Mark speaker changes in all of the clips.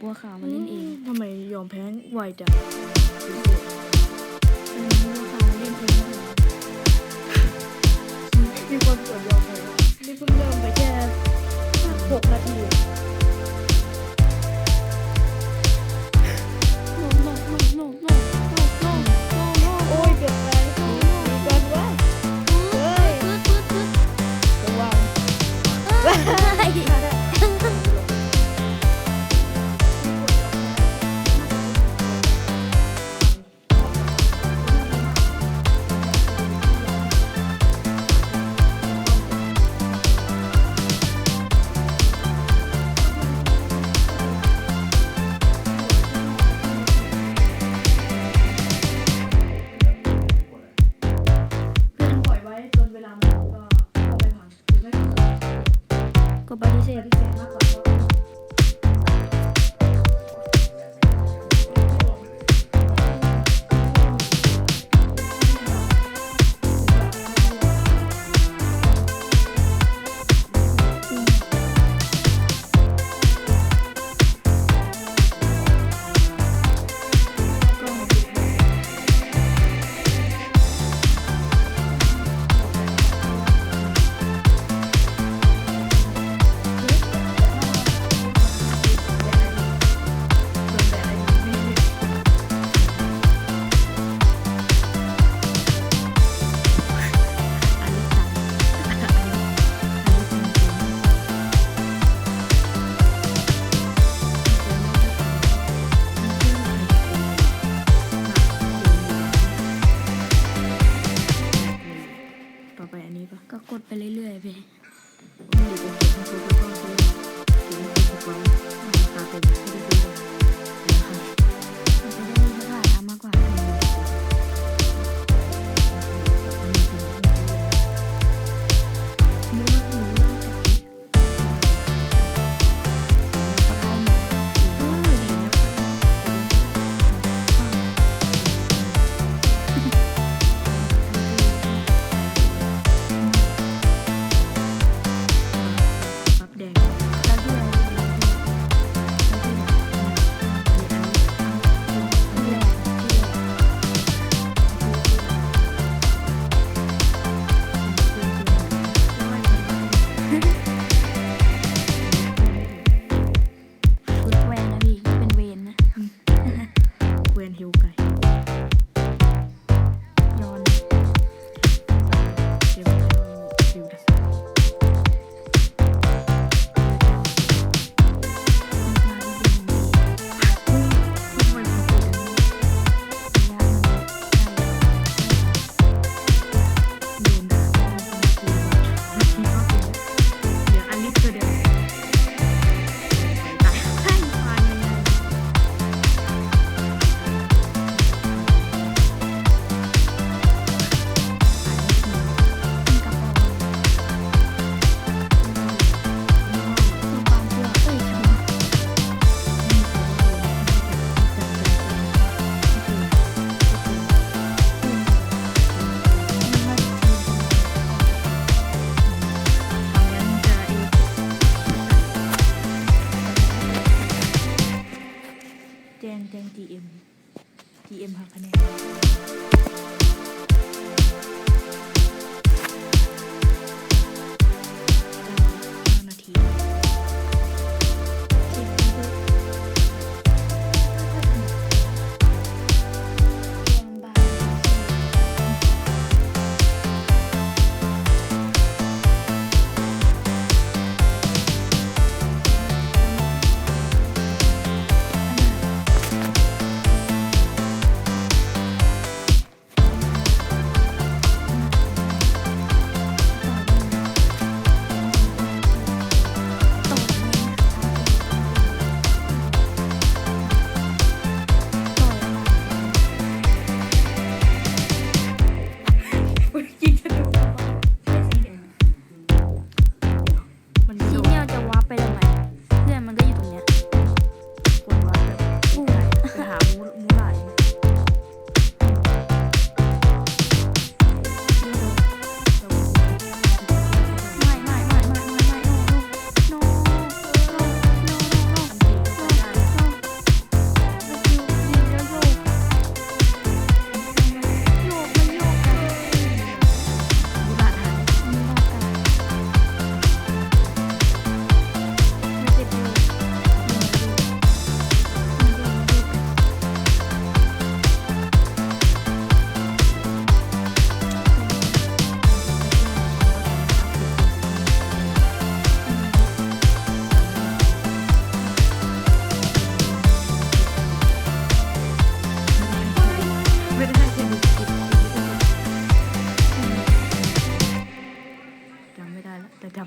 Speaker 1: บัวขา
Speaker 2: วมาเล่นเอง
Speaker 1: ทำไมยอมแพ้ไวจัง
Speaker 2: มีคนเอง
Speaker 1: นดยอมแพ้นี่เพิ่งเริ่มไปแค่หกนาที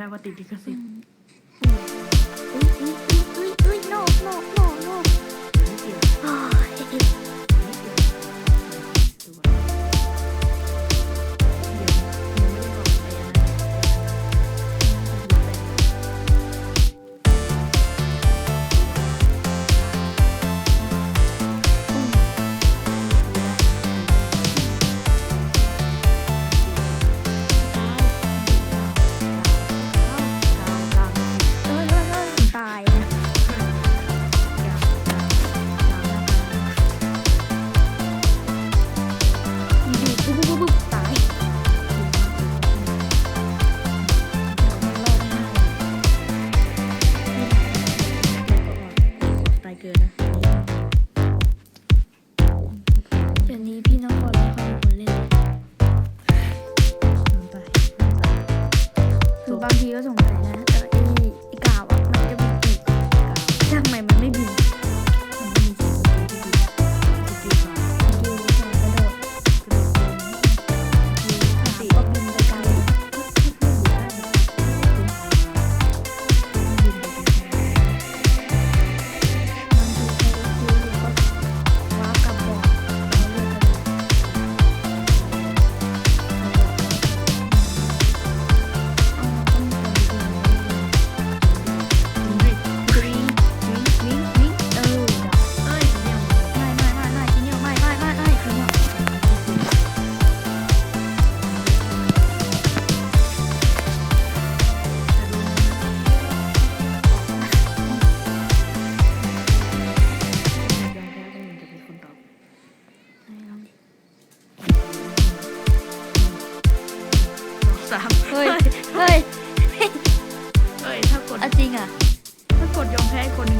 Speaker 1: ได้ว่าติด
Speaker 2: ลิ
Speaker 1: ขสิทธิ์
Speaker 2: ยอ
Speaker 1: ม
Speaker 2: ให้คนหนึ่ง